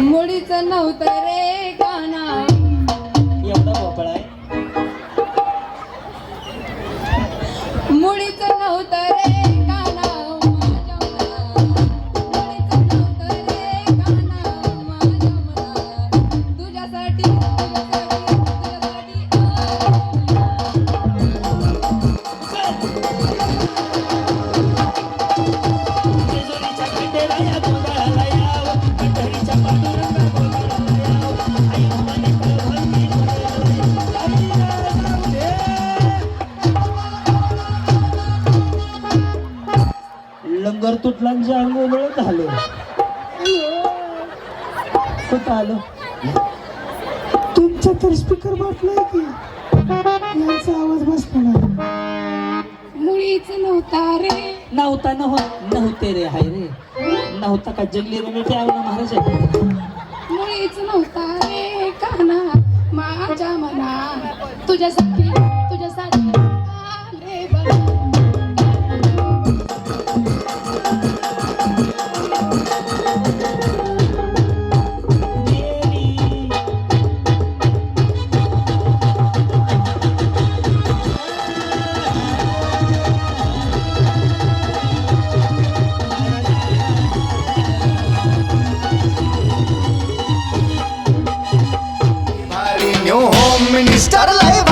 मुळीच नव्हतं रे काना एवढा भोपळा आहे. मुळीच नव्हतं रे काना लंगर तुटला अंगोळ झालं. कुठं आलो? तुमचा तर स्पीकर बाटलाय की. यांचा आवाज नाही मुळीच नव्हता रे. नव्हता नव्ह नव्हते रे हाय रे. नव्हता का? जंगली रुमेटे आहे ना महाराज मुळीच नव्हता रे काना. माझ्या मना तुझ्यासाठी Your home minister live